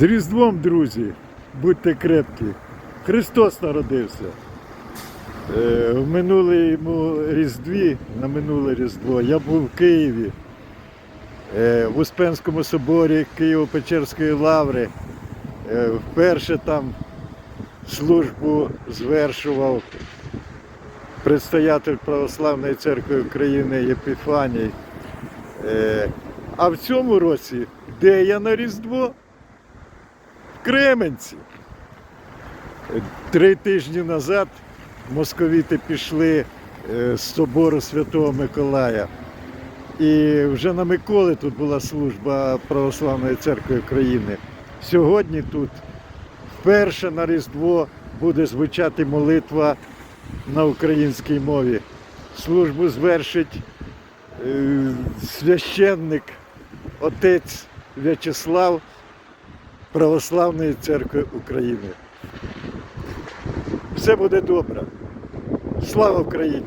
З Різдвом, друзі, будьте крепкі. Христос народився. Е, В минулому Різдві, на минуле Різдво, я був в Києві, е, в Успенському соборі Києво-Печерської лаври. Е, Вперше там службу звершував предстоятель Православної церкви України Єпіфаній. А в цьому році, де я на Різдво? Кременці. Три тижні назад московіти пішли е, з собору Святого Миколая. І вже на Миколи тут була служба Православної церкви України. Сьогодні тут вперше на Різдво буде звучати молитва на українській мові. Службу звершить е, священник, отець В'ячеслав Православної церкви України. Все буде добре. Слава Україні!